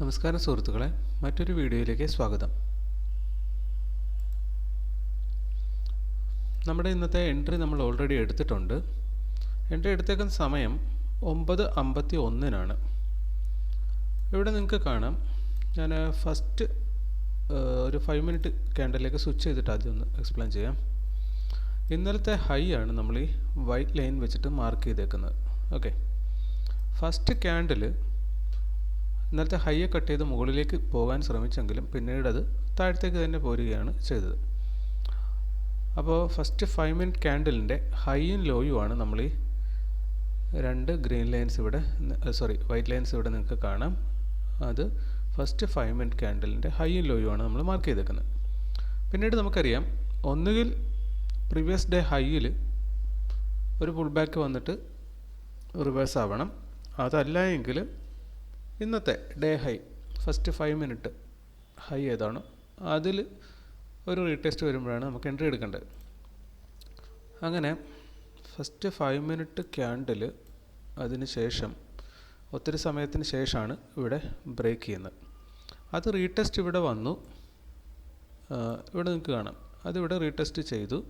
നമസ്കാരം സുഹൃത്തുക്കളെ മറ്റൊരു വീഡിയോയിലേക്ക് സ്വാഗതം. നമ്മുടെ ഇന്നത്തെ എൻട്രി നമ്മൾ ഓൾറെഡി എടുത്തിട്ടുണ്ട്. എൻട്രി എടുത്തേക്കുന്ന സമയം ഒമ്പത് അമ്പത്തി ഒന്നിനാണ്. ഇവിടെ നിങ്ങൾക്ക് കാണാം. ഞാൻ ഫസ്റ്റ് ഒരു ഫൈവ് മിനിറ്റ് ക്യാൻഡലിലേക്ക് സ്വിച്ച് ചെയ്തിട്ട് ആദ്യം ഒന്ന് എക്സ്പ്ലെയിൻ ചെയ്യാം. ഇന്നലത്തെ ഹൈ ആണ് നമ്മൾ ഈ വൈറ്റ് ലൈൻ വെച്ചിട്ട് മാർക്ക് ചെയ്തേക്കുന്നത്. ഓക്കെ ഫസ്റ്റ് ക്യാൻഡിൽ ഇന്നലത്തെ ഹൈയെ കട്ട് ചെയ്ത് മുകളിലേക്ക് പോകാൻ ശ്രമിച്ചെങ്കിലും പിന്നീട് അത് താഴത്തേക്ക് തന്നെ പോരുകയാണ് ചെയ്തത്. അപ്പോൾ ഫസ്റ്റ് ഫൈവ് മിനിറ്റ് ക്യാൻഡിലിന്റെ ഹൈയും ലോയും ആണ് നമ്മൾ ഈ രണ്ട് ഗ്രീൻ ലൈൻസ് ഇവിടെ സോറി വൈറ്റ് ലൈൻസ് ഇവിടെ നിങ്ങൾക്ക് കാണാം. അത് ഫസ്റ്റ് ഫൈവ് മിനിറ്റ് ക്യാൻഡിലിന്റെ ഹൈയും ലോയും ആണ് നമ്മൾ മാർക്ക് ചെയ്തേക്കുന്നത്. പിന്നീട് നമുക്കറിയാം ഒന്നുകിൽ പ്രീവിയസ് ഡേ ഹൈയിൽ ഒരു പുൾ ബാക്ക് വന്നിട്ട് റിവേഴ്സ് ആവണം. അതല്ല എങ്കിൽ ഇന്നത്തെ day high first five minute high ഏതാണ്? അതിൽ ഒരു റീടെസ്റ്റ് വരുമ്പോഴാണ് നമുക്ക് എൻട്രി എടുക്കേണ്ടത്. അങ്ങനെ ഫസ്റ്റ് ഫൈവ് മിനിറ്റ് ക്യാൻഡിൽ അതിന് ശേഷം ഒത്തിരി സമയത്തിന് ശേഷമാണ് ഇവിടെ ബ്രേക്ക് ചെയ്യുന്നത്. അത് റീടെസ്റ്റ് ഇവിടെ വന്നു. ഇവിടെ നിങ്ങൾക്ക് കാണാം. അതിവിടെ റീടെസ്റ്റ് ചെയ്തു.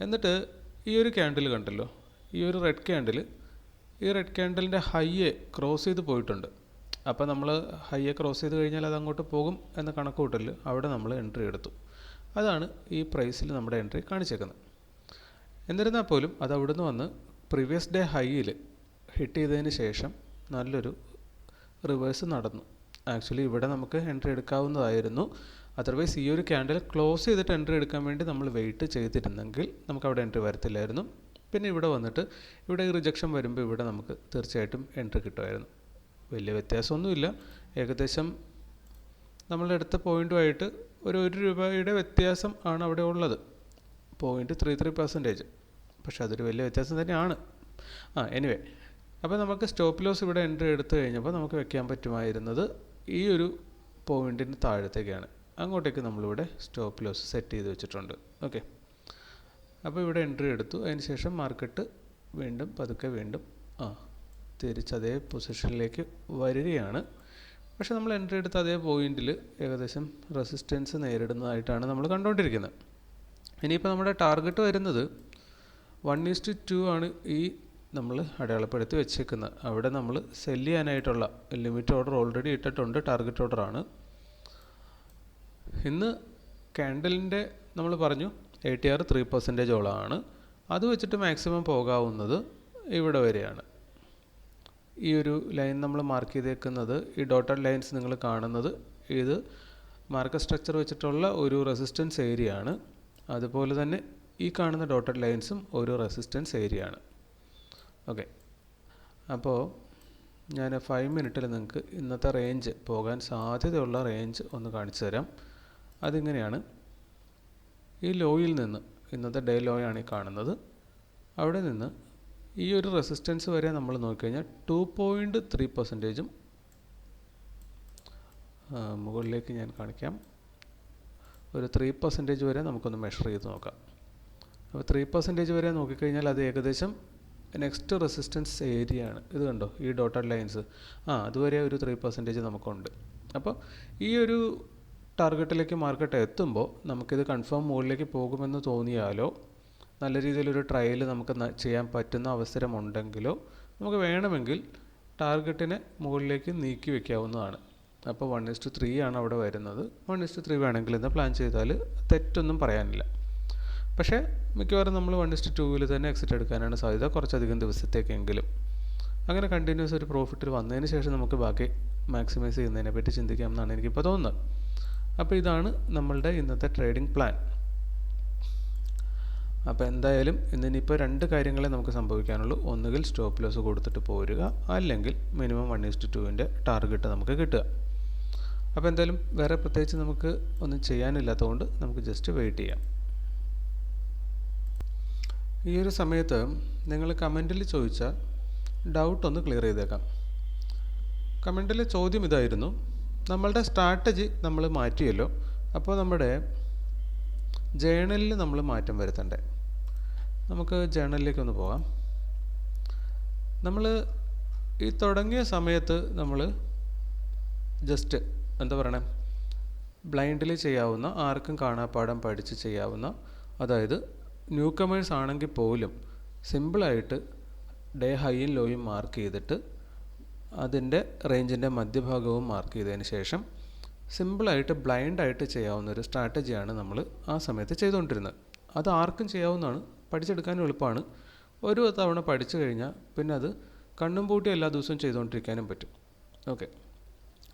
എന്നിട്ട് ഈ ഒരു ക്യാൻഡിൽ കണ്ടല്ലോ? ഈ ഒരു റെഡ് ക്യാൻഡിൽ ഈ റെഡ് ക്യാൻഡലിന്റെ ഹൈയെ ക്രോസ് ചെയ്ത് പോയിട്ടുണ്ട്. അപ്പോൾ നമ്മൾ ഹൈയെ ക്രോസ് ചെയ്ത് കഴിഞ്ഞാൽ അത് അങ്ങോട്ട് പോകും എന്ന കണക്ക് കൂട്ടൽ അവിടെ നമ്മൾ എൻട്രി എടുത്തു. അതാണ് ഈ പ്രൈസിൽ നമ്മുടെ എൻട്രി കാണിച്ചേക്കുന്നത്. എന്നിരുന്നാൽ പോലും അത് അവിടുന്ന് വന്ന് പ്രീവിയസ് ഡേ ഹൈയിൽ ഹിറ്റ് ചെയ്തതിന് ശേഷം നല്ലൊരു റിവേഴ്സ് നടന്നു. ആക്ച്വലി ഇവിടെ നമുക്ക് എൻട്രി എടുക്കാവുന്നതായിരുന്നു. അതർവൈസ് ഈ ഒരു ക്യാൻഡിൽ ക്ലോസ് ചെയ്തിട്ട് എൻട്രി എടുക്കാൻ വേണ്ടി നമ്മൾ വെയിറ്റ് ചെയ്തിരുന്നെങ്കിൽ നമുക്ക് അവിടെ എൻട്രി വരത്തില്ലായിരുന്നു. പിന്നെ ഇവിടെ വന്നിട്ട് ഇവിടെ റിജക്ഷൻ വരുമ്പോൾ ഇവിടെ നമുക്ക് തീർച്ചയായിട്ടും എൻട്രി കിട്ടുമായിരുന്നു. വലിയ വ്യത്യാസമൊന്നുമില്ല. ഏകദേശം നമ്മൾ എടുത്ത പോയിന്റുമായിട്ട് ഒരു ഒരു രൂപയുടെ വ്യത്യാസം ആണ് അവിടെ ഉള്ളത്. പോയിന്റ് ത്രീ ത്രീ പെർസെന്റേജ് പക്ഷെ അതൊരു വലിയ വ്യത്യാസം തന്നെയാണ്. ആ എനിവേ അപ്പോൾ നമുക്ക് സ്റ്റോപ്പ് ലോസ് ഇവിടെ എൻട്രി എടുത്തു കഴിഞ്ഞപ്പോൾ നമുക്ക് വെക്കാൻ പറ്റുമായിരുന്നത് ഈ ഒരു പോയിന്റിന് താഴത്തേക്കാണ്. അങ്ങോട്ടേക്ക് നമ്മളിവിടെ സ്റ്റോപ്പ് ലോസ് സെറ്റ് ചെയ്ത് വെച്ചിട്ടുണ്ട്. ഓക്കെ അപ്പോൾ ഇവിടെ എൻട്രി എടുത്തു. അതിന് ശേഷം മാർക്കറ്റ് വീണ്ടും പതുക്കെ വീണ്ടും ആ തിരിച്ച് അതേ പൊസിഷനിലേക്ക് വരികയാണ്. പക്ഷെ നമ്മൾ എൻട്രി എടുത്ത അതേ പോയിന്റിൽ ഏകദേശം റെസിസ്റ്റൻസ് നേരിടുന്നതായിട്ടാണ് നമ്മൾ കണ്ടുകൊണ്ടിരിക്കുന്നത് ഇനിയിപ്പോൾ നമ്മുടെ ടാർഗറ്റ് വരുന്നത് വൺ ഈസ്റ്റ് ടു ആണ് ഈ നമ്മൾ അടയാളപ്പെടുത്തി വെച്ചേക്കുന്നത്. അവിടെ നമ്മൾ സെൽ ചെയ്യാനായിട്ടുള്ള ലിമിറ്റ് ഓർഡർ ഓൾറെഡി ഇട്ടിട്ടുണ്ട് ടാർഗറ്റ് ഓർഡർ ആണ്. ഇന്ന് ക്യാൻഡലിന്റെ നമ്മൾ പറഞ്ഞു എ ടി ആർ ത്രീ പെർസെന്റേജോളമാണ് അത് വെച്ചിട്ട് മാക്സിമം പോകാവുന്നത് ഇവിടെ വരെയാണ്. ഈ ഒരു ലൈൻ നമ്മൾ മാർക്ക് ചെയ്തേക്കുന്നത് ഈ ഡോട്ടഡ് ലൈൻസ് നിങ്ങൾ കാണുന്നത് ഇത് മാർക്കറ്റ് സ്ട്രക്ചർ വെച്ചിട്ടുള്ള ഒരു റെസിസ്റ്റൻസ് ഏരിയ ആണ്. അതുപോലെ തന്നെ ഈ കാണുന്ന ഡോട്ടഡ് ലൈൻസും ഒരു റെസിസ്റ്റൻസ് ഏരിയ ആണ്. ഓക്കെ അപ്പോൾ ഞാൻ ഫൈവ് മിനിറ്റിൽ നിങ്ങൾക്ക് ഇന്നത്തെ റേഞ്ച് പോകാൻ സാധ്യതയുള്ള റേഞ്ച് ഒന്ന് കാണിച്ചു തരാം. അതിങ്ങനെയാണ്. ഈ ലോയിൽ നിന്ന് ഇന്നത്തെ ഡേ ലോയാണ് ഈ കാണുന്നത്. അവിടെ നിന്ന് ഈ ഒരു റെസിസ്റ്റൻസ് വരെ നമ്മൾ നോക്കിക്കഴിഞ്ഞാൽ ടു പോയിന്റ് ത്രീ പെർസെന്റേജും മുകളിലേക്ക് ഞാൻ കാണിക്കാം. ഒരു ത്രീ പെർസെന്റേജ് വരെ നമുക്കൊന്ന് മെഷർ ചെയ്ത് നോക്കാം. അപ്പോൾ ത്രീ പെർസെന്റേജ് വരെ നോക്കിക്കഴിഞ്ഞാൽ അത് ഏകദേശം നെക്സ്റ്റ് റെസിസ്റ്റൻസ് ഏരിയ ആണ്. ഇത് കണ്ടോ? ഈ ഡോട്ടഡ് ലൈൻസ് ആ അതുവരെ ഒരു ത്രീ പെർസെന്റേജ് നമുക്കുണ്ട്. അപ്പോൾ ഈ ഒരു ടാർഗറ്റിലേക്ക് മാർക്കറ്റ് എത്തുമ്പോൾ നമുക്കിത് കൺഫേം മുകളിലേക്ക് പോകുമെന്ന് തോന്നിയാലോ നല്ല രീതിയിലൊരു ട്രയൽ നമുക്ക് ചെയ്യാൻ പറ്റുന്ന അവസരമുണ്ടെങ്കിലോ നമുക്ക് വേണമെങ്കിൽ ടാർഗറ്റിനെ മുകളിലേക്ക് നീക്കി വെക്കാവുന്നതാണ്. അപ്പോൾ വൺ ഇസ്റ്റു ത്രീ ആണ് അവിടെ വരുന്നത്. വൺ ഇസ്റ്റു ത്രീ വേണമെങ്കിൽ ഇന്ന് പ്ലാൻ ചെയ്താൽ തെറ്റൊന്നും പറയാനില്ല. പക്ഷേ മിക്കവാറും നമ്മൾ വൺ ഇസ്റ്റു ടൂവിൽ തന്നെ എക്സിറ്റ് എടുക്കാനാണ് സാധ്യത കുറച്ചധികം ദിവസത്തേക്കെങ്കിലും. അങ്ങനെ കണ്ടിന്യൂസ് ഒരു പ്രോഫിറ്റിൽ വന്നതിന് ശേഷം നമുക്ക് ബാക്കി മാക്സിമൈസ് ചെയ്യുന്നതിനെ പറ്റി ചിന്തിക്കാം എന്നാണ് എനിക്കിപ്പോൾ തോന്നുന്നത്. അപ്പോൾ ഇതാണ് നമ്മളുടെ ഇന്നത്തെ ട്രേഡിംഗ് പ്ലാൻ അപ്പോൾ എന്തായാലും ഇന്നിനിപ്പോൾ രണ്ട് കാര്യങ്ങളെ നമുക്ക് സംഭവിക്കാനുള്ളൂ. ഒന്നുകിൽ സ്റ്റോപ്പ് ലോസ് കൊടുത്തിട്ട് പോരുക അല്ലെങ്കിൽ മിനിമം വൺ ഇസ്റ്റ് ടുവിന്റെ ടാർഗറ്റ് നമുക്ക് കിട്ടുക. അപ്പോൾ എന്തായാലും വേറെ പ്രത്യേകിച്ച് നമുക്ക് ഒന്നും ചെയ്യാനില്ലാത്തതുകൊണ്ട് നമുക്ക് ജസ്റ്റ് വെയിറ്റ് ചെയ്യാം. ഈ ഒരു സമയത്ത് നിങ്ങൾ കമന്റിൽ ചോദിച്ച ഡൗട്ട് ഒന്ന് ക്ലിയർ ചെയ്തേക്കാം. കമന്റിലെ ചോദ്യം ഇതായിരുന്നു നമ്മളുടെ സ്ട്രാറ്റജി നമ്മൾ മാറ്റിയല്ലോ അപ്പോൾ നമ്മുടെ ജേണലിൽ നമ്മൾ മാറ്റം വരുത്തണ്ടേ? നമുക്ക് ജേണലിലേക്ക് ഒന്ന് പോകാം. നമ്മൾ ഈ തുടങ്ങിയ സമയത്ത് നമ്മൾ ജസ്റ്റ് എന്താ പറയണേ? ബ്ലൈൻഡിൽ ചെയ്യാവുന്ന ആർക്കും കാണാപ്പാടം പഠിച്ച് ചെയ്യാവുന്ന അതായത് ന്യൂ കമേഴ്സ് ആണെങ്കിൽ പോലും സിമ്പിളായിട്ട് ഡേ ഹൈയും ലോയും മാർക്ക് ചെയ്തിട്ട് അതിന്റെ റേഞ്ചിന്റെ മധ്യഭാഗവും മാർക്ക് ചെയ്തതിന് ശേഷം സിമ്പിളായിട്ട് ബ്ലൈൻഡായിട്ട് ചെയ്യാവുന്ന ഒരു സ്ട്രാറ്റജിയാണ് നമ്മൾ ആ സമയത്ത് ചെയ്തുകൊണ്ടിരുന്നത്. അത് ആർക്കും ചെയ്യാവുന്നതാണ്. പഠിച്ചെടുക്കാനും എളുപ്പമാണ്. ഒരു തവണ പഠിച്ചു കഴിഞ്ഞാൽ പിന്നെ അത് കണ്ണും പൂട്ടി എല്ലാ ദിവസവും ചെയ്തുകൊണ്ടിരിക്കാനും പറ്റും. ഓക്കെ.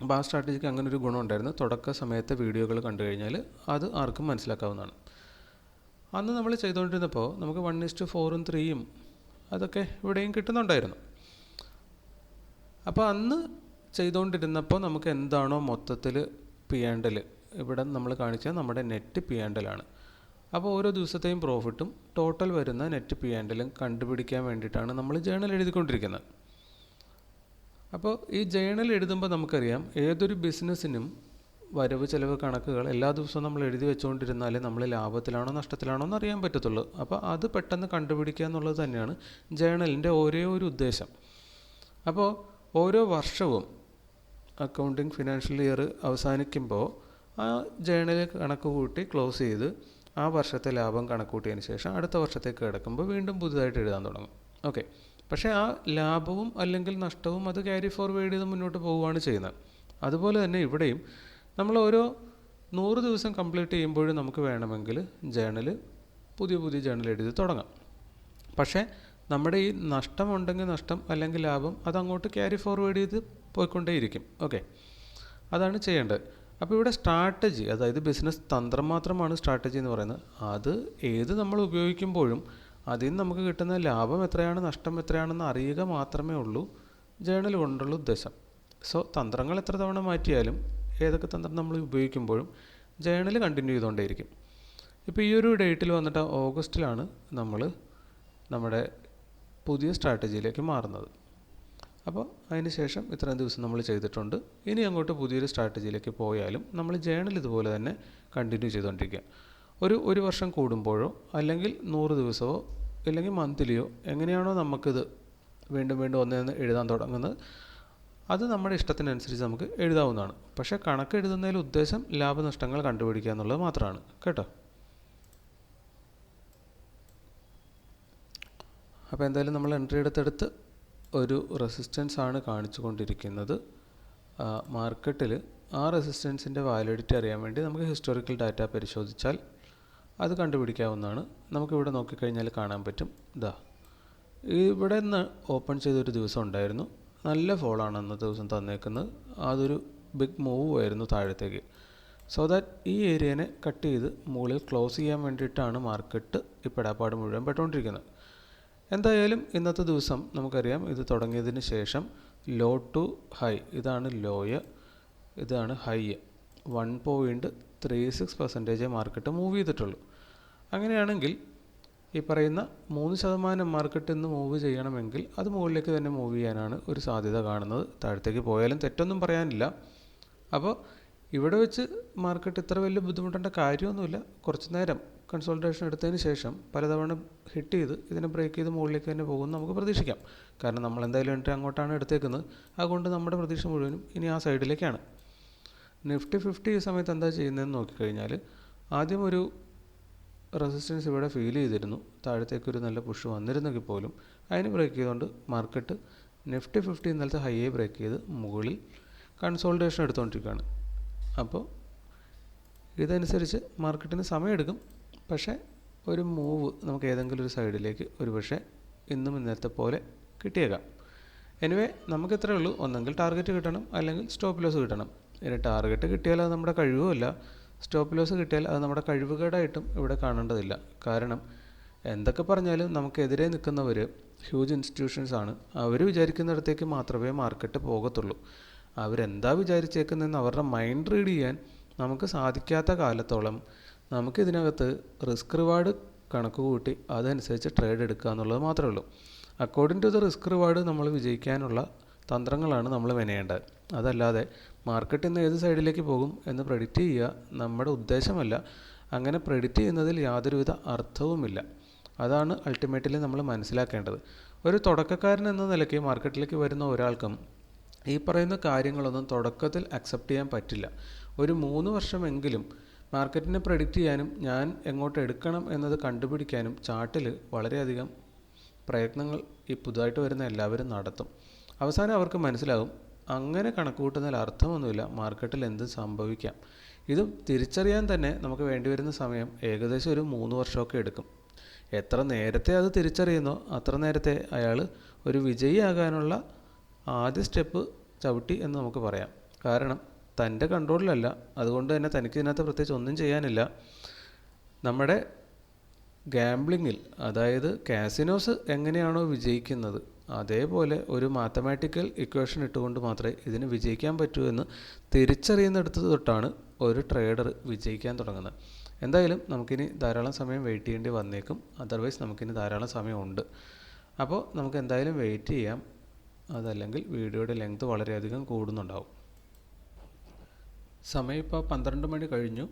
അപ്പോൾ ആ സ്ട്രാറ്റജിക്ക് അങ്ങനെ ഒരു ഗുണമുണ്ടായിരുന്നു തുടക്ക സമയത്തെ വീഡിയോകൾ കണ്ടു കഴിഞ്ഞാൽ അത് ആർക്കും മനസ്സിലാക്കാവുന്നതാണ്. അന്ന് നമ്മൾ ചെയ്തുകൊണ്ടിരുന്നപ്പോൾ നമുക്ക് വൺ ഇസ്റ്റ് ഫോറും ത്രീയും അതൊക്കെ ഇവിടെയും കിട്ടുന്നുണ്ടായിരുന്നു. അപ്പോൾ അന്ന് ചെയ്തുകൊണ്ടിരുന്നപ്പോൾ നമുക്ക് എന്താണോ മൊത്തത്തിൽ പിയാണ്ടൽ ഇവിടെ നമ്മൾ കാണിച്ചാൽ നമ്മുടെ നെറ്റ് പിയാണ്ടലാണ് അപ്പോൾ ഓരോ ദിവസത്തെയും പ്രോഫിറ്റും ടോട്ടൽ വരുന്ന നെറ്റ് പി ആൻഡിലും കണ്ടുപിടിക്കാൻ വേണ്ടിയിട്ടാണ് നമ്മൾ ജേണൽ എഴുതിക്കൊണ്ടിരിക്കുന്നത്. അപ്പോൾ ഈ ജേണൽ എഴുതുമ്പോൾ നമുക്കറിയാം ഏതൊരു ബിസിനസ്സിനും വരവ് ചെലവ് കണക്കുകൾ എല്ലാ ദിവസവും നമ്മൾ എഴുതി വെച്ചുകൊണ്ടിരുന്നാലേ നമ്മൾ ലാഭത്തിലാണോ നഷ്ടത്തിലാണോ എന്ന് അറിയാൻ പറ്റത്തുള്ളൂ. അപ്പോൾ അത് പെട്ടെന്ന് കണ്ടുപിടിക്കുക എന്നുള്ളത് തന്നെയാണ് ജേണലിന്റെ ഒരേ ഒരു ഉദ്ദേശം. അപ്പോൾ ഓരോ വർഷവും അക്കൗണ്ടിങ് ഫിനാൻഷ്യൽ ഇയർ അവസാനിക്കുമ്പോൾ ആ ജേണൽ കണക്ക് കൂട്ടി ക്ലോസ് ചെയ്ത് ആ വർഷത്തെ ലാഭം കണക്കൂട്ടിയതിന് ശേഷം അടുത്ത വർഷത്തേക്ക് കിടക്കുമ്പോൾ വീണ്ടും പുതുതായിട്ട് എഴുതാൻ തുടങ്ങും. ഓക്കെ. പക്ഷേ ആ ലാഭവും അല്ലെങ്കിൽ നഷ്ടവും അത് ക്യാരി ഫോർവേഡ് ചെയ്ത് മുന്നോട്ട് പോവുകയാണ് ചെയ്യുന്നത്. അതുപോലെ തന്നെ ഇവിടെയും നമ്മൾ ഓരോ നൂറ് ദിവസം കംപ്ലീറ്റ് ചെയ്യുമ്പോഴും നമുക്ക് വേണമെങ്കിൽ ജേണൽ പുതിയ പുതിയ ജേണൽ എഴുതി തുടങ്ങാം. പക്ഷേ നമ്മുടെ ഈ നഷ്ടമുണ്ടെങ്കിൽ നഷ്ടം അല്ലെങ്കിൽ ലാഭം അതങ്ങോട്ട് ക്യാരി ഫോർവേഡ് ചെയ്ത് പോയിക്കൊണ്ടേയിരിക്കും. ഓക്കെ. അതാണ് ചെയ്യേണ്ടത്. അപ്പോൾ ഇവിടെ സ്ട്രാറ്റജി അതായത് ബിസിനസ് തന്ത്രം മാത്രമാണ് സ്ട്രാറ്റജി എന്ന് പറയുന്നത്. അത് ഏത് നമ്മൾ ഉപയോഗിക്കുമ്പോഴും അതിൽ നിന്ന് നമുക്ക് കിട്ടുന്ന ലാഭം എത്രയാണ് നഷ്ടം എത്രയാണെന്ന് അറിയുക മാത്രമേ ഉള്ളൂ. ജേണൽ കൊണ്ടുള്ള ഉദ്ദേശം. സോ തന്ത്രങ്ങൾ എത്ര തവണ മാറ്റിയാലും ഏതൊക്കെ തന്ത്രം നമ്മൾ ഉപയോഗിക്കുമ്പോഴും ജേണൽ കണ്ടിന്യൂ ചെയ്തുകൊണ്ടേയിരിക്കും. ഇപ്പോൾ ഈ ഒരു ഡേറ്റിൽ വന്നിട്ട് ഓഗസ്റ്റിലാണ് നമ്മൾ നമ്മുടെ പുതിയ സ്ട്രാറ്റജിയിലേക്ക് മാറുന്നത്. അപ്പോൾ അതിന് ശേഷം ഇത്രയും ദിവസം നമ്മൾ ചെയ്തിട്ടുണ്ട്. ഇനി അങ്ങോട്ട് പുതിയൊരു സ്ട്രാറ്റജിയിലേക്ക് പോയാലും നമ്മൾ ജേണൽ ഇതുപോലെ തന്നെ കണ്ടിന്യൂ ചെയ്തുകൊണ്ടിരിക്കുക. ഒരു ഒരു വർഷം കൂടുമ്പോഴോ അല്ലെങ്കിൽ നൂറ് ദിവസമോ അല്ലെങ്കിൽ മന്ത്ലിയോ എങ്ങനെയാണോ നമുക്കിത് വീണ്ടും വീണ്ടും ഒന്നേന്ന് എഴുതാൻ തുടങ്ങുന്നത് അത് നമ്മുടെ ഇഷ്ടത്തിനനുസരിച്ച് നമുക്ക് എഴുതാവുന്നതാണ്. പക്ഷേ കണക്ക് എഴുതുന്നതിൽ ഉദ്ദേശം ലാഭനഷ്ടങ്ങൾ കണ്ടുപിടിക്കുക എന്നുള്ളത് മാത്രമാണ്. കേട്ടോ? അപ്പോൾ എന്തായാലും നമ്മൾ എൻട്രി എടുത്തെടുത്ത് ഒരു റെസിസ്റ്റൻസ് ആണ് കാണിച്ചു കൊണ്ടിരിക്കുന്നത് മാർക്കറ്റിൽ ആ റെസിസ്റ്റൻസിന്റെ വാലിഡിറ്റി അറിയാൻ വേണ്ടി നമുക്ക് ഹിസ്റ്റോറിക്കൽ ഡാറ്റ പരിശോധിച്ചാൽ അത് കണ്ടുപിടിക്കാവുന്നതാണ്. നമുക്കിവിടെ നോക്കിക്കഴിഞ്ഞാൽ കാണാൻ പറ്റും. ഇതാ ഇവിടെ നിന്ന് ഓപ്പൺ ചെയ്തൊരു ദിവസം ഉണ്ടായിരുന്നു. നല്ല ഫോളാണ് അന്നത്തെ ദിവസം തന്നേക്കുന്നത്. അതൊരു ബിഗ് മൂവ് ആയിരുന്നു താഴത്തേക്ക്. സോ ദാറ്റ് ഈ ഏരിയനെ കട്ട് ചെയ്ത് മുകളിൽ ക്ലോസ് ചെയ്യാൻ വേണ്ടിയിട്ടാണ് മാർക്കറ്റ് ഈ പെടാപ്പാട് മുഴുവൻ പെട്ടുകൊണ്ടിരിക്കുന്നത്. എന്തായാലും ഇന്നത്തെ ദിവസം നമുക്കറിയാം ഇത് തുടങ്ങിയതിന് ശേഷം ലോ ടു ഹൈ ഇതാണ് ലോയ് ഇതാണ് high. One point three six percentage market move ചെയ്തിട്ടുള്ളൂ. അങ്ങനെയാണെങ്കിൽ ഈ പറയുന്ന മൂന്ന് ശതമാനം മാർക്കറ്റ് ഇന്ന് മൂവ് ചെയ്യണമെങ്കിൽ അത് മുകളിലേക്ക് തന്നെ മൂവ് ചെയ്യാനാണ് ഒരു സാധ്യത കാണുന്നത്. താഴത്തേക്ക് പോയാലും തെറ്റൊന്നും പറയാനില്ല. അപ്പോൾ ഇവിടെ വെച്ച് മാർക്കറ്റ് ഇത്ര വലിയ ബുദ്ധിമുട്ടേണ്ട കാര്യമൊന്നുമില്ല. കുറച്ച് നേരം കൺസോൾട്ടേഷൻ എടുത്തതിന് ശേഷം പലതവണ ഹിറ്റ് ചെയ്ത് ഇതിനെ ബ്രേക്ക് ചെയ്ത് മുകളിലേക്ക് തന്നെ പോകുമെന്ന് നമുക്ക് പ്രതീക്ഷിക്കാം. കാരണം നമ്മൾ എന്തായാലും എൻട്രി അങ്ങോട്ടാണ് എടുത്തേക്കുന്നത്. അതുകൊണ്ട് നമ്മുടെ പ്രതീക്ഷ മുഴുവനും ഇനി ആ സൈഡിലേക്കാണ് നിഫ്റ്റി ഫിഫ്റ്റി ഈ സമയത്ത് എന്താ ചെയ്യുന്നതെന്ന് നോക്കിക്കഴിഞ്ഞാൽ ആദ്യം ഒരു റെസിസ്റ്റൻസ് ഇവിടെ ഫീൽ ചെയ്തിരുന്നു. താഴത്തേക്കൊരു നല്ല പുഷ് വന്നിരുന്നെങ്കിൽ പോലും അതിന് ബ്രേക്ക് ചെയ്തുകൊണ്ട് മാർക്കറ്റ് നിഫ്റ്റി ഫിഫ്റ്റി ഇന്നലത്തെ ഹൈയെ ബ്രേക്ക് ചെയ്ത് മുകളിൽ കൺസോൾട്ടേഷൻ എടുത്തുകൊണ്ടിരിക്കുകയാണ് അപ്പോൾ ഇതനുസരിച്ച് മാർക്കറ്റിന് സമയമെടുക്കും. പക്ഷേ ഒരു മൂവ് നമുക്ക് ഏതെങ്കിലും ഒരു സൈഡിലേക്ക് ഒരു പക്ഷേ ഇന്നും ഇന്നത്തെ പോലെ കിട്ടിയേക്കാം. എനിവേ നമുക്ക് ഇത്രയേ ഉള്ളൂ. ഒന്നെങ്കിൽ ടാർഗറ്റ് കിട്ടണം അല്ലെങ്കിൽ സ്റ്റോപ്പ് ലോസ് കിട്ടണം. ഇനി ടാർഗറ്റ് കിട്ടിയാൽ അത് നമ്മുടെ കഴിവുമല്ല. സ്റ്റോപ്പ് ലോസ് കിട്ടിയാൽ അത് നമ്മുടെ കഴിവുകേടായിട്ടും ഇവിടെ കാണേണ്ടതില്ല. കാരണം എന്തൊക്കെ പറഞ്ഞാലും നമുക്കെതിരെ നിൽക്കുന്നവർ ഹ്യൂജ് ഇൻസ്റ്റിറ്റ്യൂഷൻസ് ആണ്. അവർ വിചാരിക്കുന്നിടത്തേക്ക് മാത്രമേ മാർക്കറ്റ് പോകത്തുള്ളൂ. അവരെന്താ വിചാരിച്ചേക്കുന്നതെന്ന് അവരുടെ മൈൻഡ് റീഡ് ചെയ്യാൻ നമുക്ക് സാധിക്കാത്ത കാലത്തോളം നമുക്ക് ഇതിനകത്ത് റിസ്ക് റിവാർഡ് കണക്ക് കൂട്ടി അതനുസരിച്ച് ട്രേഡ് എടുക്കുക എന്നുള്ളത് മാത്രമേ ഉള്ളൂ. According to the risk reward നമ്മൾ വിജയിക്കാനുള്ള തന്ത്രങ്ങളാണ് നമ്മൾ മെനയേണ്ടത്. അതല്ലാതെ മാർക്കറ്റ് ഇന്ന് ഏത് സൈഡിലേക്ക് പോകും എന്ന് പ്രെഡിക്റ്റ് ചെയ്യുക നമ്മുടെ ഉദ്ദേശമല്ല. അങ്ങനെ പ്രെഡിക്റ്റ് ചെയ്യുന്നതിൽ യാതൊരുവിധ അർത്ഥവുമില്ല. അതാണ് അൾട്ടിമേറ്റ്ലി നമ്മൾ മനസ്സിലാക്കേണ്ടത്. ഒരു തുടക്കക്കാരൻ എന്ന നിലയ്ക്ക് മാർക്കറ്റിലേക്ക് വരുന്ന ഒരാൾക്കും ഈ പറയുന്ന കാര്യങ്ങളൊന്നും തുടക്കത്തിൽ അക്സെപ്റ്റ് ചെയ്യാൻ പറ്റില്ല. ഒരു മൂന്ന് വർഷമെങ്കിലും മാർക്കറ്റിനെ പ്രഡിക്റ്റ് ചെയ്യാനും ഞാൻ എങ്ങോട്ട് എടുക്കണം എന്നത് കണ്ടുപിടിക്കാനും ചാർട്ടിൽ വളരെയധികം പ്രയത്നങ്ങൾ ഈ പുതുതായിട്ട് വരുന്ന എല്ലാവരും നടത്തും. അവസാനം അവർക്ക് മനസ്സിലാകും അങ്ങനെ കണക്ക് കൂട്ടുന്നതിൽ അർത്ഥമൊന്നുമില്ല മാർക്കറ്റിൽ എന്ത് സംഭവിക്കാം. ഇത് തിരിച്ചറിയാൻ തന്നെ നമുക്ക് വേണ്ടി വരുന്ന സമയം ഏകദേശം ഒരു മൂന്ന് വർഷമൊക്കെ എടുക്കും. എത്ര നേരത്തെ അത് തിരിച്ചറിയുന്നോ അത്ര നേരത്തെ അയാൾ ഒരു വിജയിയാകാനുള്ള ആദ്യ സ്റ്റെപ്പ് ചവിട്ടി എന്ന് നമുക്ക് പറയാം. കാരണം തന്റെ കൺട്രോളിലല്ല. അതുകൊണ്ട് തന്നെ തനിക്ക് ഇതിനകത്ത് പ്രത്യേകിച്ച് ഒന്നും ചെയ്യാനില്ല. നമ്മുടെ ഗാംബ്ലിങ്ങിൽ അതായത് കാസിനോസ് എങ്ങനെയാണോ വിജയിക്കുന്നത് അതേപോലെ ഒരു മാത്തമാറ്റിക്കൽ ഇക്വേഷൻ ഇട്ടുകൊണ്ട് മാത്രമേ ഇതിന് വിജയിക്കാൻ പറ്റൂ എന്ന് തിരിച്ചറിയുന്നിടത്ത് തൊട്ടാണ് ഒരു ട്രേഡർ വിജയിക്കാൻ തുടങ്ങുന്നത്. എന്തായാലും നമുക്കിനി ധാരാളം സമയം വെയിറ്റ് ചെയ്യേണ്ടി വന്നേക്കും. അതർവൈസ് നമുക്കിനി ധാരാളം സമയമുണ്ട്. അപ്പോൾ നമുക്ക് എന്തായാലും വെയിറ്റ് ചെയ്യാം. അതല്ലെങ്കിൽ വീഡിയോയുടെ ലെങ്ത് വളരെയധികം കൂടുന്നുണ്ടാവും. സമയം ഇപ്പോൾ പന്ത്രണ്ട് മണി കഴിഞ്ഞു.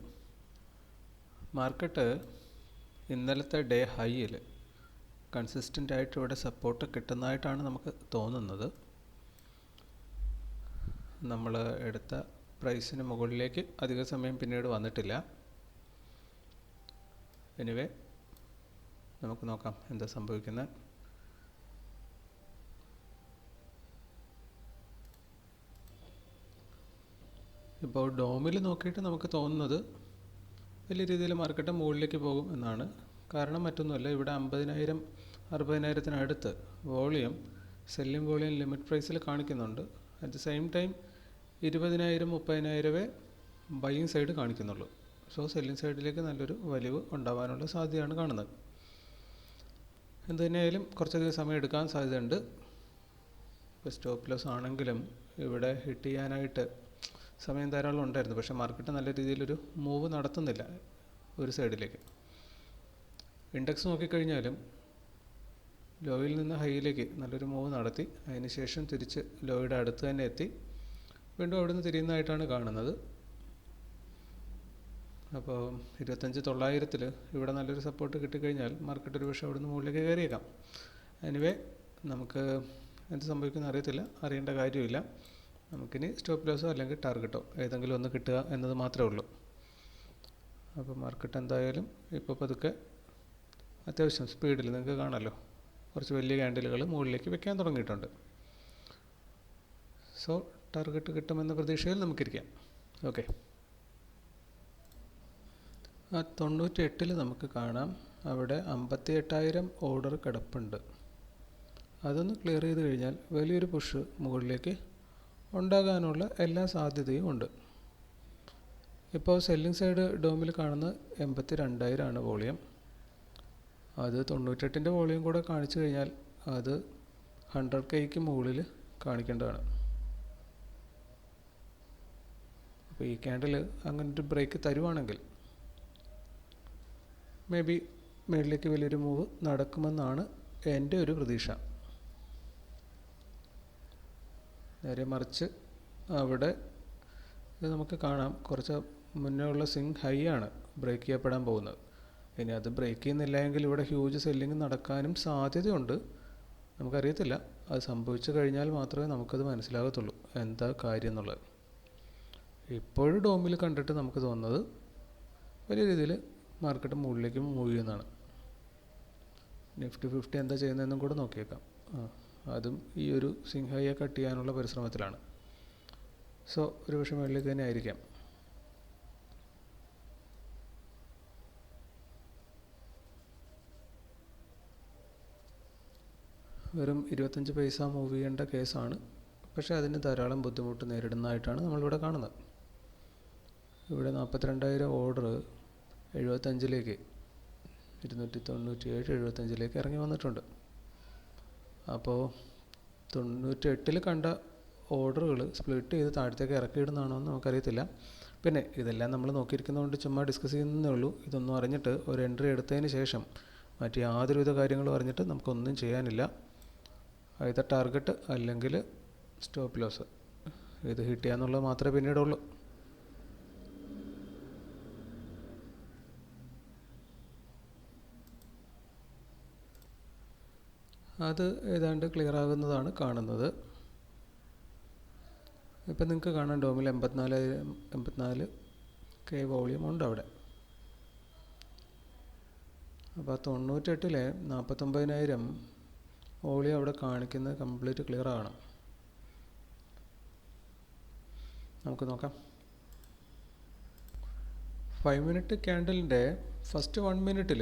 മാർക്കറ്റ് ഇന്നലത്തെ ഡേ ഹൈയിൽ കൺസിസ്റ്റന്റ് ആയിട്ട് ഇവിടെ സപ്പോർട്ട് കിട്ടുന്നതായിട്ടാണ് നമുക്ക് തോന്നുന്നത്. നമ്മൾ എടുത്ത പ്രൈസിന് മുകളിലേക്ക് അധിക സമയം പിന്നീട് വന്നിട്ടില്ല. എനിവേ നമുക്ക് നോക്കാം എന്താ സംഭവിക്കുന്നത് ഇപ്പോൾ ഡോമിൽ നോക്കിയിട്ട് നമുക്ക് തോന്നുന്നത് വലിയ രീതിയിൽ മാർക്കറ്റ് മുകളിലേക്ക് പോകും എന്നാണ്. കാരണം മറ്റൊന്നുമല്ല ഇവിടെ അമ്പതിനായിരം അറുപതിനായിരത്തിനടുത്ത് വോളിയം സെല്ലിംഗ് വോളിയം ലിമിറ്റ് പ്രൈസിൽ കാണിക്കുന്നുണ്ട്. അറ്റ് ദ സെയിം ടൈം ഇരുപതിനായിരം മുപ്പതിനായിരമേ ബൈയിങ് സൈഡ് കാണിക്കുന്നുള്ളൂ. സോ സെല്ലിംഗ് സൈഡിലേക്ക് നല്ലൊരു വലിവ് ഉണ്ടാവാനുള്ള സാധ്യതയാണ് കാണുന്നത്. എന്തുതന്നെയായാലും കുറച്ചധികം സമയം എടുക്കാൻ സാധ്യതയുണ്ട്. ഇപ്പോൾ സ്റ്റോപ്പ് ലോസ് ആണെങ്കിലും ഇവിടെ ഹിറ്റ് ചെയ്യാനായിട്ട് സമയം ധാരാളം ഉണ്ടായിരുന്നു. പക്ഷേ മാർക്കറ്റ് നല്ല രീതിയിലൊരു മൂവ് നടത്തുന്നില്ല ഒരു സൈഡിലേക്ക് ഇൻഡെക്സ് നോക്കിക്കഴിഞ്ഞാലും ലോയിൽ നിന്ന് ഹൈയിലേക്ക് നല്ലൊരു മൂവ് നടത്തി. അതിനുശേഷം തിരിച്ച് ലോയുടെ അടുത്ത് തന്നെ എത്തി. വീണ്ടും അവിടുന്ന് തിരിയുന്നതായിട്ടാണ് കാണുന്നത്. അപ്പോൾ ഇരുപത്തഞ്ച് തൊള്ളായിരത്തിൽ ഇവിടെ നല്ലൊരു സപ്പോർട്ട് കിട്ടിക്കഴിഞ്ഞാൽ മാർക്കറ്റ് ഒരു പക്ഷേ അവിടുന്ന് മുകളിലേക്ക് കയറിയേക്കാം. എനിവേ നമുക്ക് എന്ത് സംഭവിക്കുമെന്ന് അറിയത്തില്ല. അറിയേണ്ട കാര്യമില്ല. നമുക്കിനി സ്റ്റോപ്പ് ലോസോ അല്ലെങ്കിൽ ടാർഗറ്റോ ഏതെങ്കിലും ഒന്ന് കിട്ടുക എന്നത് മാത്രമേ ഉള്ളൂ. അപ്പോൾ മാർക്കറ്റ് എന്തായാലും ഇപ്പോൾ പതുക്കെ അത്യാവശ്യം സ്പീഡിൽ നിങ്ങൾക്ക് കാണാമല്ലോ കുറച്ച് വലിയ ക്യാൻഡിലുകൾ മുകളിലേക്ക് വെക്കാൻ തുടങ്ങിയിട്ടുണ്ട്. സോ ടാർഗറ്റ് കിട്ടുമെന്ന പ്രതീക്ഷയിൽ നമുക്കിരിക്കാം. ഓക്കെ ആ തൊണ്ണൂറ്റി എട്ടിൽ നമുക്ക് കാണാം. അവിടെ അമ്പത്തി എട്ടായിരം ഓർഡർ കിടപ്പുണ്ട്. അതൊന്ന് ക്ലിയർ ചെയ്ത് കഴിഞ്ഞാൽ വലിയൊരു പുഷ് മുകളിലേക്ക് ഉണ്ടാകാനുള്ള എല്ലാ സാധ്യതയും ഉണ്ട്. ഇപ്പോൾ സെല്ലിംഗ് സൈഡ് ഡോമിൽ കാണുന്ന എൺപത്തി രണ്ടായിരമാണ് വോളിയം. അത് തൊണ്ണൂറ്റെട്ടിന്റെ വോളിയം കൂടെ കാണിച്ചു കഴിഞ്ഞാൽ അത് ഹൺഡ്രഡ് കെയ്ക്ക് മുകളിൽ കാണിക്കേണ്ടതാണ്. അപ്പോൾ ഈ ക്യാൻഡിൽ അങ്ങനെ ഒരു ബ്രേക്ക് തരുവാണെങ്കിൽ മേ ബി മേളിലേക്ക് വലിയൊരു മൂവ് നടക്കുമെന്നാണ് എന്റെ ഒരു പ്രതീക്ഷ. നേരെ മറിച്ച് അവിടെ നമുക്ക് കാണാം. കുറച്ച് മുന്നേ ഉള്ള സിങ് ഹൈ ആണ് ബ്രേക്ക് ചെയ്യപ്പെടാൻ പോകുന്നത്. ഇനി അത് ബ്രേക്ക് ചെയ്യുന്നില്ല എങ്കിൽ ഇവിടെ ഹ്യൂജ് സെല്ലിങ് നടക്കാനും സാധ്യതയുണ്ട്. നമുക്കറിയത്തില്ല. അത് സംഭവിച്ചു കഴിഞ്ഞാൽ മാത്രമേ നമുക്കത് മനസ്സിലാകത്തുള്ളൂ. എന്താ കാര്യം എന്നുള്ളത്. ഇപ്പോഴും ഡോമിൽ കണ്ടിട്ട് നമുക്ക് തോന്നുന്നത് വലിയ രീതിയിൽ മാർക്കറ്റ് മുകളിലേക്ക് മൂവ് ചെയ്യുന്നതാണ്. നിഫ്റ്റി ഫിഫ്റ്റി എന്താ ചെയ്യുന്നതെന്നും കൂടെ നോക്കിയേക്കാം. ആ. അതും ഈ ഒരു സിംഹയെ കട്ട് ചെയ്യാനുള്ള പരിശ്രമത്തിലാണ്. സോ ഒരു പക്ഷേ മുകളിലേക്ക് തന്നെ ആയിരിക്കാം. വെറും ഇരുപത്തഞ്ച് പൈസ മൂവ് ചെയ്യേണ്ട കേസാണ്. പക്ഷേ അതിന് ധാരാളം ബുദ്ധിമുട്ട് നേരിടുന്നതായിട്ടാണ് നമ്മളിവിടെ കാണുന്നത്. ഇവിടെ നാൽപ്പത്തിരണ്ടായിരം ഓർഡർ എഴുപത്തഞ്ചിലേക്ക് ഇരുന്നൂറ്റി തൊണ്ണൂറ്റി ഏഴ് എഴുപത്തഞ്ചിലേക്ക് ഇറങ്ങി വന്നിട്ടുണ്ട്. അപ്പോൾ തൊണ്ണൂറ്റി എട്ടിൽ കണ്ട ഓർഡറുകൾ സ്പ്ലിറ്റ് ചെയ്ത് താഴത്തേക്ക് ഇറക്കിയിടുന്നതാണോ എന്ന് നമുക്കറിയത്തില്ല. പിന്നെ ഇതെല്ലാം നമ്മൾ നോക്കിയിരിക്കുന്നതുകൊണ്ട് ചുമ്മാ ഡിസ്കസ് ചെയ്യുന്നതേ ഉള്ളൂ. ഇതൊന്നും അറിഞ്ഞിട്ട് ഒരു എൻട്രി എടുത്തതിന് ശേഷം മറ്റ് യാതൊരുവിധ കാര്യങ്ങളും അറിഞ്ഞിട്ട് നമുക്കൊന്നും ചെയ്യാനില്ല. ഇത് ടാർഗറ്റ് അല്ലെങ്കിൽ സ്റ്റോപ്പ് ലോസ് ഇത് ഹിറ്റ് ചെയ്യാന്നുള്ളത് മാത്രമേ പിന്നീടുള്ളൂ. അത് ഏതാണ്ട് ക്ലിയർ ആകുന്നതാണ് കാണുന്നത്. ഇപ്പം നിങ്ങൾക്ക് കാണാൻ ഡോമിൽ എൺപത്തിനാല് എൺപത്തിനാല് കെ വോളിയം ഉണ്ട് അവിടെ. അപ്പോൾ തൊണ്ണൂറ്റെട്ടിലെ നാൽപ്പത്തൊമ്പതിനായിരം വോളിയം അവിടെ കാണിക്കുന്നത് കംപ്ലീറ്റ് ക്ലിയർ ആണ്. നമുക്ക് നോക്കാം. ഫൈവ് മിനിറ്റ് ക്യാൻഡലിന്റെ ഫസ്റ്റ് വൺ മിനിറ്റിൽ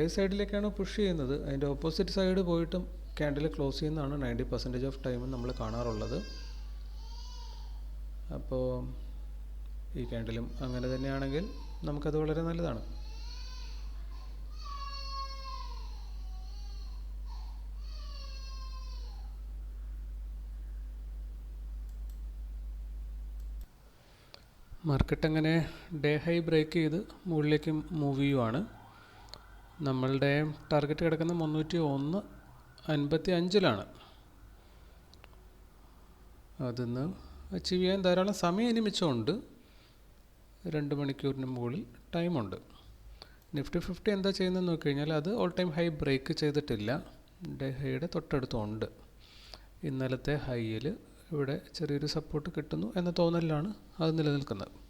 ഏത് സൈഡിലേക്കാണ് പുഷ് ചെയ്യുന്നത്. അതിന്റെ ഓപ്പോസിറ്റ് സൈഡ് പോയിട്ടും ക്യാൻഡിൽ ക്ലോസ് ചെയ്യുന്നതാണ് നയന്റി പെർസെന്റേജ് ഓഫ് ടൈമും നമ്മൾ കാണാറുള്ളത്. അപ്പോൾ ഈ ക്യാൻഡിലും അങ്ങനെ തന്നെയാണെങ്കിൽ നമുക്കത് വളരെ നല്ലതാണ്. മാർക്കറ്റ് അങ്ങനെ ഡേ ഹൈ ബ്രേക്ക് ചെയ്ത് മുകളിലേക്ക് മൂവ് ചെയ്യുവാണ്. നമ്മളുടെ ടാർഗറ്റ് കിടക്കുന്ന മുന്നൂറ്റി ഒന്ന് അൻപത്തി അഞ്ചിലാണ് അതിന്ന് അച്ചീവ് ചെയ്യാൻ ധാരാളം സമയം ഇനി മിച്ചമുണ്ട് രണ്ട് മണിക്കൂറിന് മുകളിൽ ടൈമുണ്ട്. നിഫ്റ്റി ഫിഫ്റ്റി എന്താ ചെയ്യുന്നതെന്ന് നോക്കി കഴിഞ്ഞാൽ അത് ഓൾ ടൈം ഹൈ ബ്രേക്ക് ചെയ്തിട്ടില്ല. ഹൈയുടെ തൊട്ടടുത്തുണ്ട്. ഇന്നലത്തെ ഹൈയിൽ ഇവിടെ ചെറിയൊരു സപ്പോർട്ട് കിട്ടുന്നു എന്ന തോന്നലിലാണ് അത് നിലനിൽക്കുന്നത്.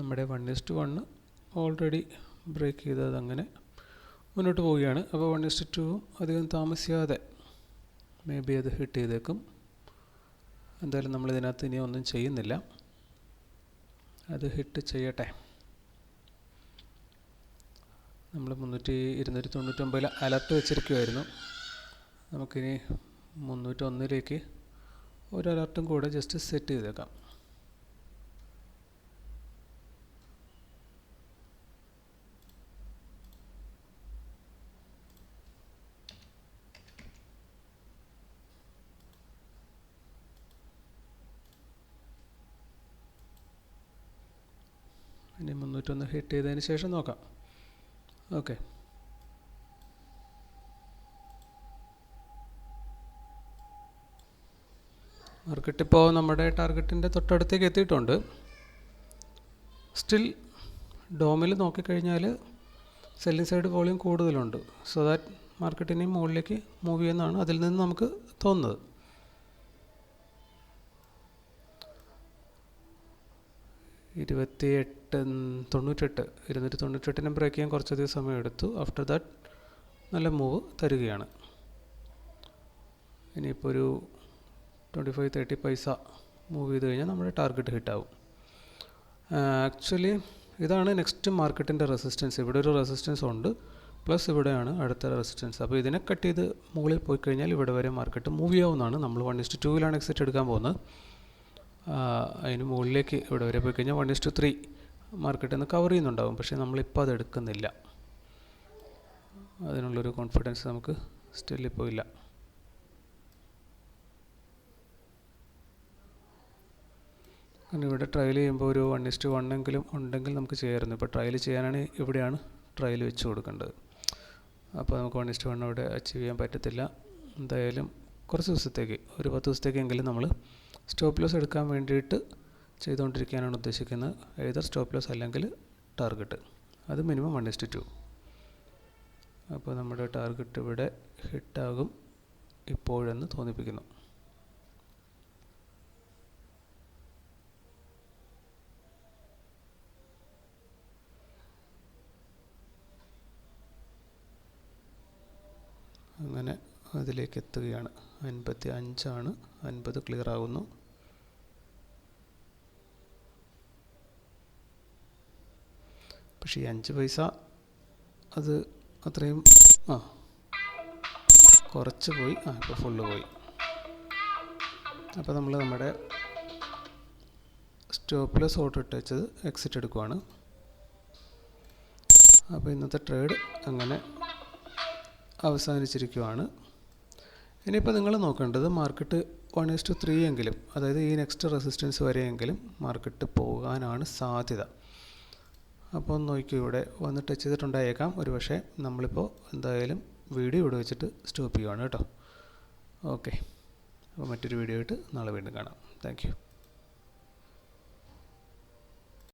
നമ്മുടെ one is to one already break ചെയ്തത് അങ്ങനെ മുന്നോട്ട് പോവുകയാണ്. അപ്പോൾ വൺ ഇസ്റ്റ് ടുവും അധികം താമസിയാതെ മേ ബി അത് ഹിറ്റ് ചെയ്തേക്കും. എന്തായാലും നമ്മൾ ഇതിനകത്ത് ഇനി ഒന്നും ചെയ്യുന്നില്ല. അത് ഹിറ്റ് ചെയ്യട്ടെ. നമ്മൾ മുന്നൂറ്റി ഇരുന്നൂറ്റി തൊണ്ണൂറ്റൊമ്പതിൽ അലർട്ട് വെച്ചിരിക്കുമായിരുന്നു നമുക്കിനി മുന്നൂറ്റൊന്നിലേക്ക് ഒരു അലർട്ടും കൂടെ ജസ്റ്റ് സെറ്റ് ചെയ്തേക്കാം. ഇനി ഒന്ന് ഹിറ്റ് ചെയ്തതിന് ശേഷം നോക്കാം. ഓക്കെ മാർക്കറ്റ് ഇപ്പോൾ നമ്മുടെ ടാർഗറ്റിന്റെ തൊട്ടടുത്തേക്ക് എത്തിയിട്ടുണ്ട്. സ്റ്റിൽ ഡോമിൽ നോക്കിക്കഴിഞ്ഞാൽ സെല്ലിംഗ് സൈഡ് വോളിയം കൂടുതലുണ്ട്. സോ ദാറ്റ് മാർക്കറ്റിനെ മുകളിലേക്ക് മൂവ് ചെയ്യുന്നതാണ് അതിൽ നിന്ന് നമുക്ക് തോന്നുന്നത്. ഇരുപത്തി എട്ട് തൊണ്ണൂറ്റെട്ട് ഇരുന്നൂറ്റി തൊണ്ണൂറ്റെട്ടിനെ ബ്രേക്ക് ചെയ്യാൻ കുറച്ചധികം സമയം എടുത്തു ആഫ്റ്റർ ദാറ്റ് നല്ല മൂവ് തരികയാണ്. ഇനിയിപ്പോൾ ഒരു ട്വന്റി ഫൈവ് തേർട്ടി പൈസ മൂവ് ചെയ്ത് കഴിഞ്ഞാൽ നമ്മുടെ ടാർഗറ്റ് ഹിറ്റാവും ആക്ച്വലി ഇതാണ് നെക്സ്റ്റ് മാർക്കറ്റിന്റെ റെസിസ്റ്റൻസ് ഇവിടെ ഒരു റെസിസ്റ്റൻസ് ഉണ്ട്. പ്ലസ് ഇവിടെയാണ് അടുത്ത റെസിസ്റ്റൻസ് അപ്പോൾ ഇതിനെ കട്ട് ചെയ്ത് മുകളിൽ പോയി കഴിഞ്ഞാൽ ഇവിടെ വരെ മാർക്കറ്റ് മൂവ് ചെയ്യാവുന്നതാണ്. നമ്മൾ വൺ ഇസ്റ്റ് ടൂവിലാണ് എക്സിറ്റ് എടുക്കാൻ പോകുന്നത്. അതിന് മുകളിലേക്ക് ഇവിടെ വരെ പോയി കഴിഞ്ഞാൽ വൺ ഇസ്റ്റ് ത്രീ മാർക്കറ്റിൽ നിന്ന് കവർ ചെയ്യുന്നുണ്ടാകും പക്ഷേ നമ്മളിപ്പോൾ അത് എടുക്കുന്നില്ല. അതിനുള്ളൊരു കോൺഫിഡൻസ് നമുക്ക് സ്റ്റിൽ ഇപ്പോൾ ഇല്ല. കാരണം ഇവിടെ ട്രയൽ ചെയ്യുമ്പോൾ ഒരു വൺ ഇസ്റ്റ് വൺ എങ്കിലും ഉണ്ടെങ്കിൽ നമുക്ക് ചെയ്യാമായിരുന്നു ഇപ്പോൾ ട്രയൽ ചെയ്യാനാണ് ഇവിടെയാണ് ട്രയൽ വെച്ച് കൊടുക്കേണ്ടത്. അപ്പോൾ നമുക്ക് വൺ ഇസ്റ്റ് വൺ അവിടെ അച്ചീവ് ചെയ്യാൻ പറ്റത്തില്ല. എന്തായാലും കുറച്ച് ദിവസത്തേക്ക് ഒരു പത്ത് ദിവസത്തേക്കെങ്കിലും നമ്മൾ സ്റ്റോപ്പ് ലോസ് എടുക്കാൻ വേണ്ടിയിട്ട് ചെയ്തുകൊണ്ടിരിക്കാനാണ് ഉദ്ദേശിക്കുന്നത്. ഏതർ സ്റ്റോപ്പ് ലോസ് അല്ലെങ്കിൽ ടാർഗറ്റ്. അത് minimum one is to two അപ്പോൾ നമ്മുടെ ടാർഗറ്റ് ഇവിടെ ഹിറ്റാകും ഇപ്പോഴെന്ന് തോന്നിപ്പിക്കുന്നു. അങ്ങനെ അതിലേക്ക് എത്തുകയാണ്. അൻപത്തി അഞ്ചാണ് അൻപത് ക്ലിയർ ആകുന്നു. പക്ഷേ ഈ അഞ്ച് പൈസ അത് അത്രയും ആ. കുറച്ച് പോയി. ആ ഇപ്പോൾ ഫുള്ള് പോയി. അപ്പോൾ നമ്മൾ നമ്മുടെ സ്റ്റോപ്പിലെസ് സോട്ട് ഇട്ട് വെച്ചത് എക്സിറ്റ് എടുക്കുവാണ്. അപ്പോൾ ഇന്നത്തെ ട്രേഡ് അങ്ങനെ അവസാനിച്ചിരിക്കുവാണ്. ഇനിയിപ്പോൾ നിങ്ങൾ നോക്കേണ്ടത് market one is to three എങ്കിലും അതായത് ഈ നെക്സ്റ്റ് റെസിസ്റ്റൻസ് വരെയെങ്കിലും മാർക്കറ്റ് പോകാനാണ് സാധ്യത. അപ്പോൾ ഒന്ന് നോക്കൂ ഇവിടെ വന്ന് ടച്ച് ചെയ്തിട്ടുണ്ടായേക്കാം. ഒരു പക്ഷേ നമ്മളിപ്പോൾ എന്തായാലും വീഡിയോ ഇവിടെ വെച്ചിട്ട് സ്റ്റോപ്പ് ചെയ്യുവാണ് കേട്ടോ. ഓക്കെ അപ്പോൾ മറ്റൊരു വീഡിയോ ആയിട്ട് നാളെ വീണ്ടും കാണാം. താങ്ക്